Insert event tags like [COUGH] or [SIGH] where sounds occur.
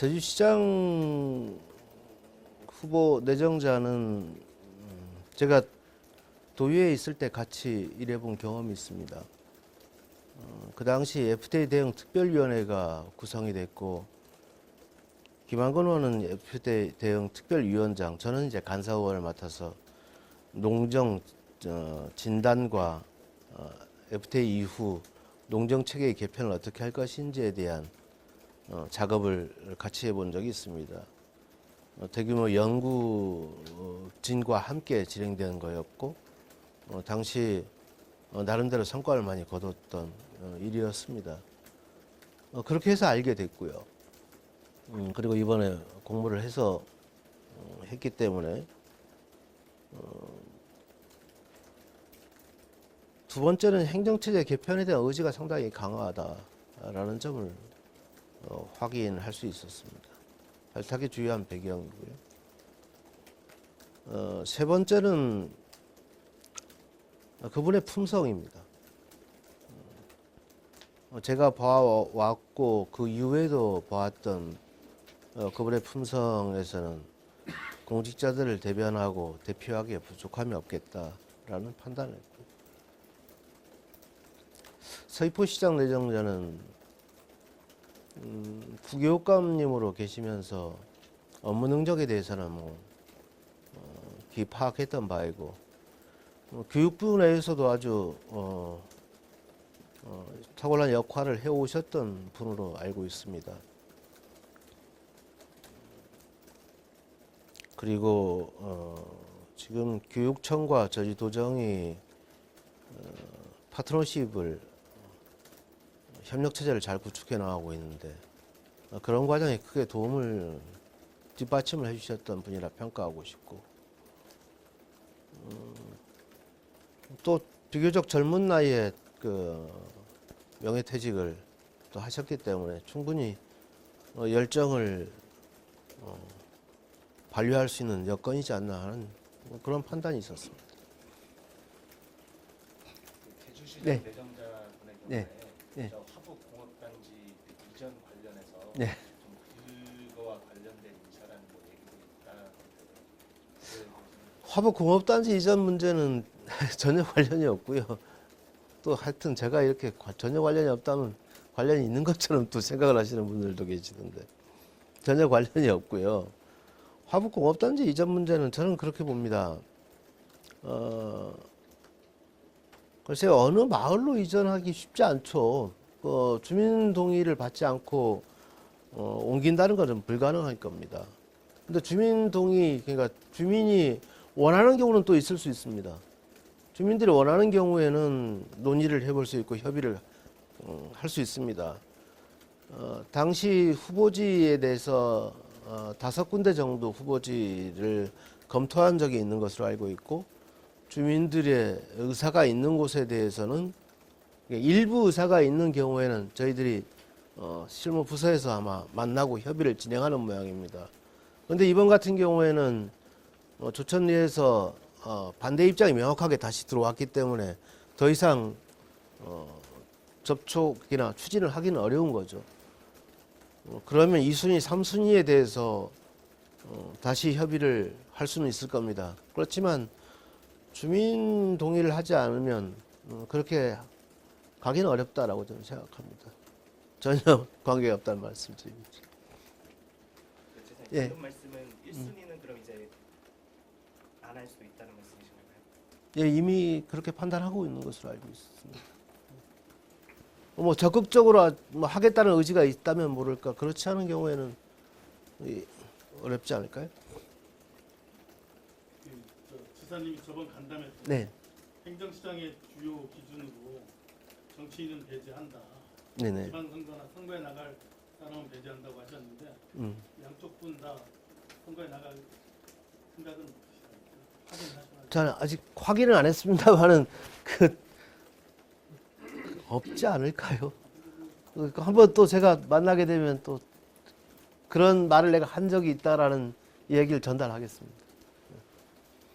제주시장 후보 내정자는 음, 제가 도의회에 있을 때 같이 일해본 경험이 있습니다. 어, 그 당시 FTA 대응 특별위원회가 구성이 됐고 김한건 의원은 FTA 대응 특별위원장, 저는 이제 간사의원을 맡아서 농정 어, 진단과 어, FTA 이후 농정 체계의 개편을 어떻게 할 것인지에 대한 어, 작업을 같이 해본 적이 있습니다. 어, 대규모 연구진과 함께 진행된 거였고 어, 당시 어, 나름대로 성과를 많이 거뒀던 어, 일이었습니다. 어, 그렇게 해서 알게 됐고요. 음, 그리고 이번에 공모를 해서 어, 했기 때문에 어, 두 번째는 행정체제 개편에 대한 의지가 상당히 강하다라는 점을 어, 확인할 수 있었습니다. 발탁에 주요한 배경이고요. 어, 세 번째는 그분의 품성입니다. 어, 제가 봐왔고 그 이후에도 봐왔던 어, 그분의 품성에서는 공직자들을 대변하고 대표하기에 부족함이 없겠다라는 판단을 했고 서귀포시장 내정자는 음, 국교육감님으로 계시면서 업무 능력에 대해서는 뭐 어, 깊이 파악했던 바이고 어, 교육부 내에서도 아주 어, 어, 탁월한 역할을 해오셨던 분으로 알고 있습니다. 그리고 어, 지금 교육청과 저지도정이 어, 파트너십을 협력 체제를 잘 구축해 나가고 있는데 어, 그런 과정에 크게 도움을 뒷받침을 해주셨던 분이라 평가하고 싶고 음, 또 비교적 젊은 나이에 그 명예퇴직을 또 하셨기 때문에 충분히 어, 열정을 어, 발휘할 수 있는 여건이지 않나 하는 뭐 그런 판단이 있었습니다. 그 네. 네. 네. 저 화북 공업단지 그 이전 관련해서 네. 좀 그거와 관련된 인사라는 뭐 얘기도 있다. 그 화북 공업단지 이전 문제는 [LAUGHS] 전혀 관련이 없고요. 또 하여튼 제가 이렇게 과- 전혀 관련이 없다면 관련이 있는 것처럼 또 생각을 하시는 분들도 계시던데 전혀 관련이 없고요. 화북 공업단지 이전 문제는 저는 그렇게 봅니다. 어, 글쎄 어느 마을로 이전하기 쉽지 않죠. 어, 주민 동의를 받지 않고 어, 옮긴다는 것은 불가능할 겁니다. 근데 주민 동의 그러니까 주민이 원하는 경우는 또 있을 수 있습니다. 주민들이 원하는 경우에는 논의를 해볼 수 있고 협의를 음, 할수 있습니다. 어, 당시 후보지에 대해서 어, 다섯 군데 정도 후보지를 검토한 적이 있는 것으로 알고 있고 주민들의 의사가 있는 곳에 대해서는 일부 의사가 있는 경우에는 저희들이 어, 실무 부서에서 아마 만나고 협의를 진행하는 모양입니다. 그런데 이번 같은 경우에는 어, 조천리에서 어, 반대 입장이 명확하게 다시 들어왔기 때문에 더 이상 어, 접촉이나 추진을 하기는 어려운 거죠. 어, 그러면 2순위, 3순위에 대해서 어, 다시 협의를 할 수는 있을 겁니다. 그렇지만 주민 동의를 하지 않으면 어, 그렇게 가기는 어렵다라고 저는 생각합니다. 전혀 [LAUGHS] 관계가 없다는 말씀 드립니다. 그 죄송해요. 예. 방금 말씀은 1순위는 그럼 이제 안 할 수도 있다는 말씀이신가요? 예, 이미 그렇게 판단하고 있는 것으로 알고 있습니다. 뭐 적극적으로 하- 뭐 하겠다는 의지가 있다면 모를까 그렇지 않은 경우에는 이, 어렵지 않을까요? 그, 저, 지사님이 저번 간담회 때 네, 행정시장의 주요 기준으로 정치인은 배제한다. 네네. 지방선거나 선거에 나갈 사람은 배제한다고 하셨는데 음. 양쪽 분 다 선거에 나갈 생각은 저는 아직 확인은 안 했습니다만은 그 없지 않을까요? 그 한번 또 제가 만나게 되면 또 그런 말을 내가 한 적이 있다라는 얘기를 전달하겠습니다.